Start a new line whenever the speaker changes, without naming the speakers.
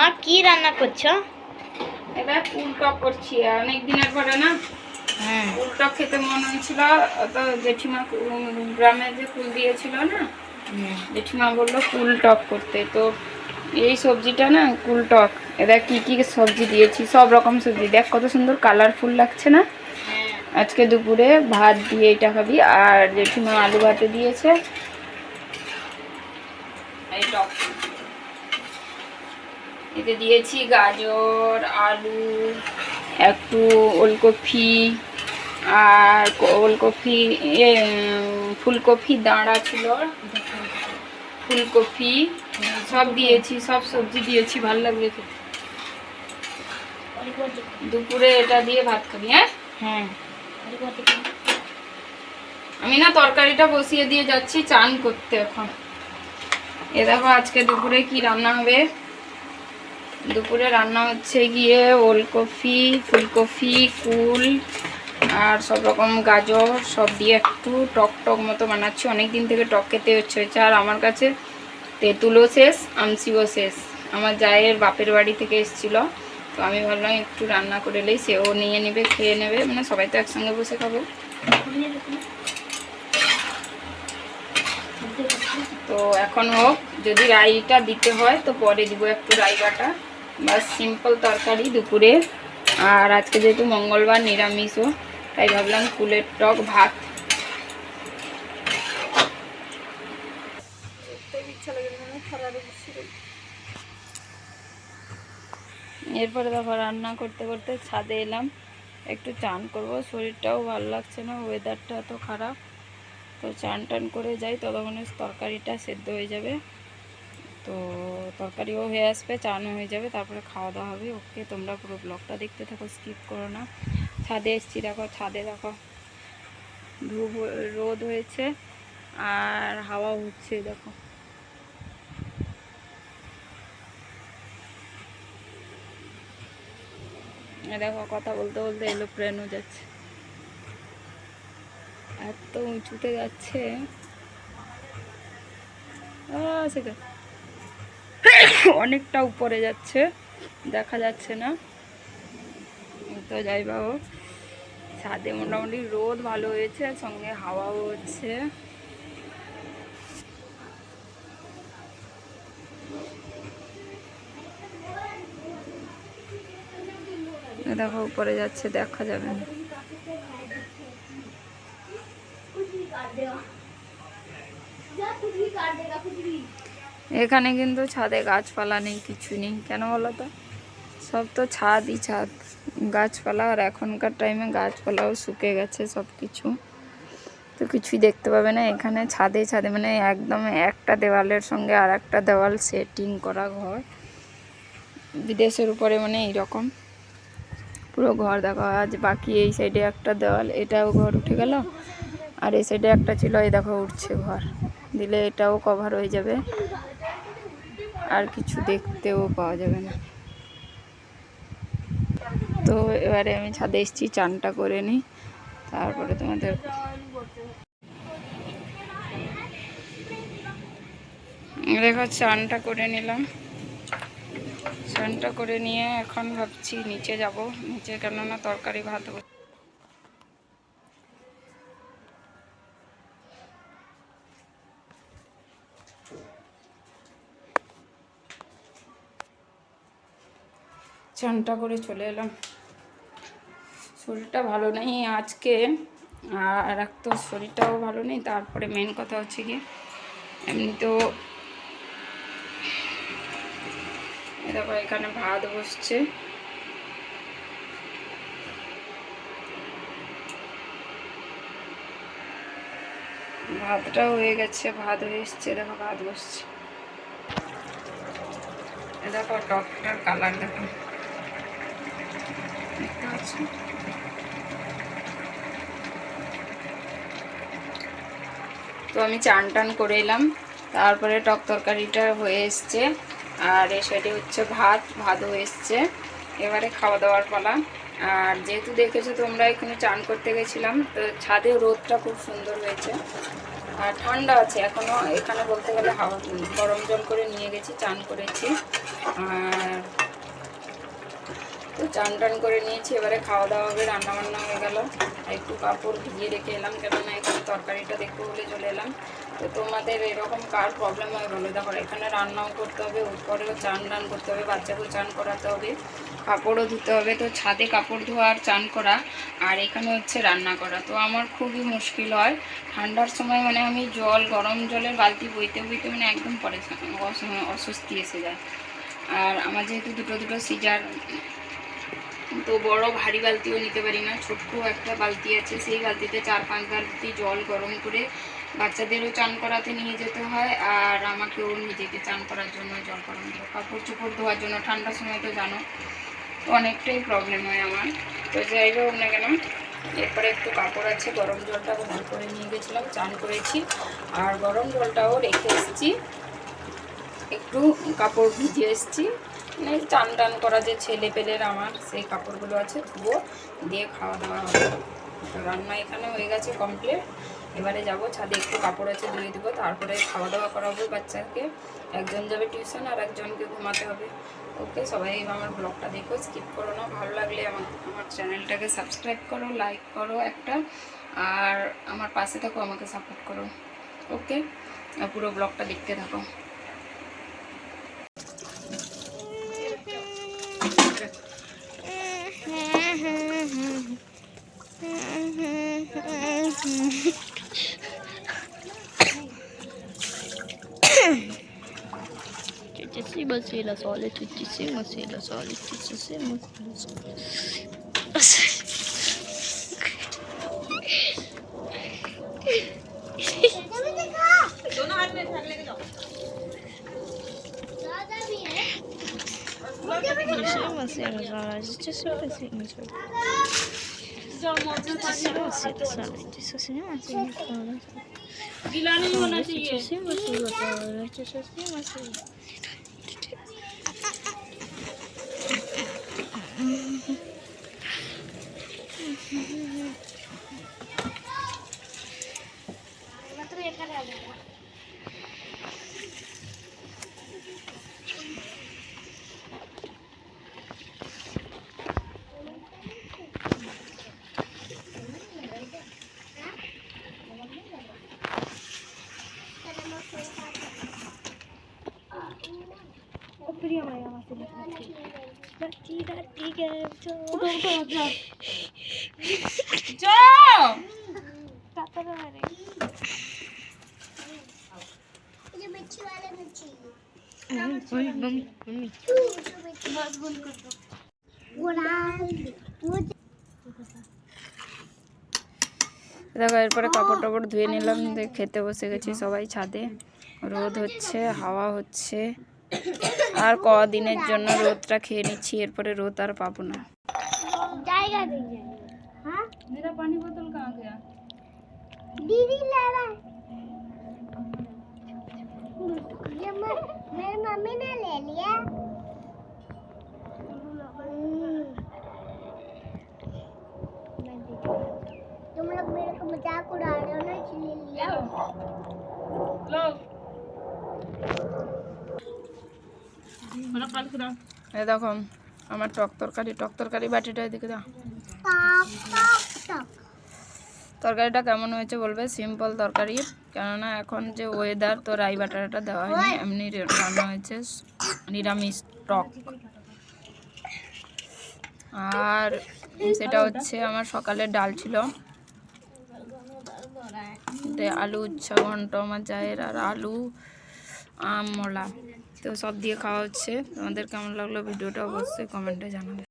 মা কি রান্না করছ?
এবার কুল টক করছি অনেক দিনের পরে না
হ্যাঁ।
কুল টক খেতে মন হয়েছিল। তো জেঠিমা গ্রামে যে কুল দিয়েছিল না জেঠিমা বলল কুল টক করতে। তো এই সবজিটা না কুল টক। এরা কি কি সবজি দিয়েছি সব রকম সবজি। দেখ কত সুন্দর কালারফুল লাগছে না?
হ্যাঁ।
আজকে দুপুরে ভাত দিয়ে এটা খাবি আর জেঠিমা আলু ভাতে দিয়েছে। এই টক। এতে দিয়েছি গাজর আলু একটু ওলকপি আর ওলকপি ফুলকপি দাঁড়া ছিল। ফুলকপি সব দিয়েছি সব সবজি দিয়েছি ভালো লাগবে খেতে। দুপুরে এটা দিয়ে ভাত খাবি হ্যাঁ?
হ্যাঁ।
আমি না তরকারিটা বসিয়ে দিয়ে যাচ্ছি চান করতে এখন। এ দেখো আজকে দুপুরে কি রান্না হবে? দুপুরে রান্না হচ্ছে গিয়ে ওলকপি, ফুলকপি, কুল আর সব রকম গাজর, সব দিয়ে একটু টক টক মতো বানাচ্ছি। অনেক দিন থেকে টক খেতে হচ্ছে হচ্ছে আর আমার কাছে তেঁতুলও শেষ আমসিও শেষ। আমার জায়ের বাপের বাড়ি থেকে এসেছিল, তো আমি ভাবলাম একটু রান্না করে এলেই সেও নিয়ে নেবে, খেয়ে নেবে। মানে সবাই তো একসঙ্গে বসে খাব। তো এখন হোক, যদি রাইটা দিতে হয়, তো পরে দিব একটু রাই বাটা বাস সিম্পল তরকারি দুপুরে। আর আজকে যেহেতু মঙ্গলবার, নিরামিষও, তাই ভাবলাম কুলের টক ভাত। এরপরে দেখো রান্না করতে করতে ছাদে এলাম। একটু চান করব। শরীরটাও ভালো লাগছে না ওয়েদারটা এত খারাপ। তো চান টান করে যাই, ততক্ষণে তরকারিটা সেদ্ধ হয়ে যাবে। তো তরকারিও হয়ে আসবে, চানও হয়ে যাবে, তারপরে খাওয়া দাওয়া হবে। ওকে, তোমরা পুরো ব্লগটা দেখতে থাকো স্কিপ করো না। ছাদে এসছি, দেখো, ছাদে দেখো। ধূপ রোদ হয়েছে, আর হাওয়া উঠছে দেখো। দেখো, কথা বলতে বলতে এলো প্লেনও যাচ্ছে। এত উঁচুতে যাচ্ছে। সেটা। অনেকটা উপরে যাচ্ছে, দেখা যাচ্ছে না। তো যাই বাবু, ছাদে মোটামুটি রোদ ভালো হয়েছে সঙ্গে হাওয়াও হচ্ছে। দেখো, উপরে যাচ্ছে, দেখা যাবে না। এখানে কিন্তু ছাদে গাছপালা নেই, কিছু নেই। কেন বলো তো? সব তো ছাদই ছাদ। গাছপালা আর এখনকার টাইমে গাছপালাও শুকে গেছে সব কিছু তো কিছুই দেখতে পাবে না। এখানে ছাদে ছাদে মানে একদম একটা দেওয়ালের সঙ্গে আর একটা দেওয়াল সেটিং করা ঘর। বিদেশের উপরে মানে এইরকম। পুরো ঘর দেখো। আজ বাকি এই সাইডে একটা দেওয়াল, এটাও ঘর উঠে গেল। আর এই সাইডে একটা ছিল, এই দেখো উঠছে ঘর। দিলে এটাও কভার হয়ে যাবে। আর কিছু দেখতেও পাওয়া যাবে না। তো এবারে আমি ছাদে এসেছি, চানটা করে নিই, তারপরে তোমাদের দেখো, চানটা করে নিলাম। চানটা করে নিয়ে এখন ভাবছি নিচে যাব। নিচে কেননা তরকারি ভাত চানটা করে চলে এলাম। শরীরটা ভালো নেই আজকে, আর এক তো শরীরটাও ভালো নেই, তারপরে মেন কথা হচ্ছে কি এমনি তো দেখো এখানে ভাত বসছে। ভাতটাও হয়ে গেছে, ভাত হয়ে এসছে দেখো ভাত বসছে। দেখো টকটার কালার দেখো। পাচ্ছ তো আমি চান টান করে এলাম। তারপরে টক তরকারিটা হয়ে এসছে। আর এ সাইডে হচ্ছে ভাত, ভাতও এসছে। এবারে খাওয়া দাওয়ার পালা। আর যেহেতু দেখেছ তোমরা, এখানে চান করতে গেছিলাম। তো ছাদে রোদটা খুব সুন্দর হয়েছে। আর ঠান্ডা আছে এখনও এখানে বলতে গেলে হাওয়া গরম জল করে নিয়ে গেছি, চান করেছি। আর তো চান টান করে নিয়েছি, এবারে খাওয়া দাওয়া হবে রান্না বান্না হয়ে গেল। একটু কাপড় ভিজিয়ে রেখে এলাম, কেননা এখানে তরকারিটা দেখব বলে চলে এলাম। তো তোমাদের এরকম কার প্রবলেম হয় বলো? দেখো, এখানে রান্নাও করতে হবে, উপরেও চান টান করতে হবে, বাচ্চাকেও চান করাতে হবে, কাপড়ও ধুতে হবে। তো ছাদে কাপড় ধোয়া আর চান করা, আর এখানে হচ্ছে রান্না করা। তো আমার খুবই মুশকিল হয়। ঠান্ডার সময় মানে আমি জল, গরম জলের বালতি বইতে বইতে মানে একদম পরে অস্বস্তি এসে যায়। আর আমার যেহেতু দুটো দুটো সিজার তো বড় ভারী বালতিও নিতে পারি না, ছোট্ট একটা বালতি আছে, সেই বালতিতে চার পাঁচ বালতি জল গরম করে বাচ্চাদেরও চান করাতে নিয়ে যেতে হয় আর আমাকেও নিজেকে চান করার জন্য জল গরম করে। কাপড় চোপড় ধোয়ার জন্য ঠান্ডার সময় তো জানো তো অনেকটাই প্রবলেম হয় আমার। তো যাই হোক না কেন, এরপরে একটু কাপড় আছে, গরম জলটা ভর করে নিয়ে গেছিলাম, চান করেছি আর গরম জলটাও রেখে এসেছি। একটু কাপড় ভিজে এসেছি। মানে চান টান করা যে ছেলে পেলের আমার সেই কাপড়গুলো আছে, ধুবো, দিয়ে খাওয়া দাওয়া হবে রান্না এখানে হয়ে গেছে কমপ্লিট এবারে যাব, ছাদে একটু কাপড় আছে ধুয়ে দেবো, তারপরে খাওয়া দাওয়া করাবো বাচ্চাকে। একজন যাবে টিউশন আর একজনকে ঘুমাতে হবে। ওকে, সবাই আমার ব্লগটা দেখো স্কিপ করো না। ভালো লাগলে আমার আমার চ্যানেলটাকে সাবস্ক্রাইব করো লাইক করো একটা, আর আমার পাশে থাকো, আমাকে সাপোর্ট করো। ওকে পুরো ব্লগটা দেখতে থাকো।
Tuttissima sì la sole, tuttissima sì la sole, tuttissima sì la sole. Tuttissima sì la sole, tuttissima sì la sole. गिलाने होना चाहिए
দেখো, এরপরে কাপড় টাপড় ধুয়ে নিলাম খেতে বসে গেছি সবাই ছাদে। রোদ হচ্ছে, হাওয়া হচ্ছে। আর কদিনের জন্য রোদটা খেয়ে নিচ্ছি এরপরে রোদ আর পাবো না
जाएगा दीजिए हाँ
मेरा पानी बोतल कहाँ गया
दीदी ला रहा है ये म- मेरी मम्मी ने ले लिया तुम लोग मेरे को मजाक उड़ा रहे हो ना इसलिए लिया
এ দেখো, আমার টক তরকারি টক তরকারি বাটিটা এদিকে দাও। তরকারিটা কেমন হয়েছে বলবে? সিম্পল তরকারি, কেননা এখন যে ওয়েদার তো রাই বাটারটা দেওয়া হয়নি, এমনি রান্না হয়েছে নিরামিষ টক। আর সেটা হচ্ছে আমার সকালে ডাল ছিল। আলু উচ্ছা ঘন্ট, আমার চায়ের আর আলু, আম, মলা। তো সব দিয়ে খাওয়া হচ্ছে। তোমাদের কেমন লাগল ভিডিওটা অবশ্যই কমেন্টে জানাবে।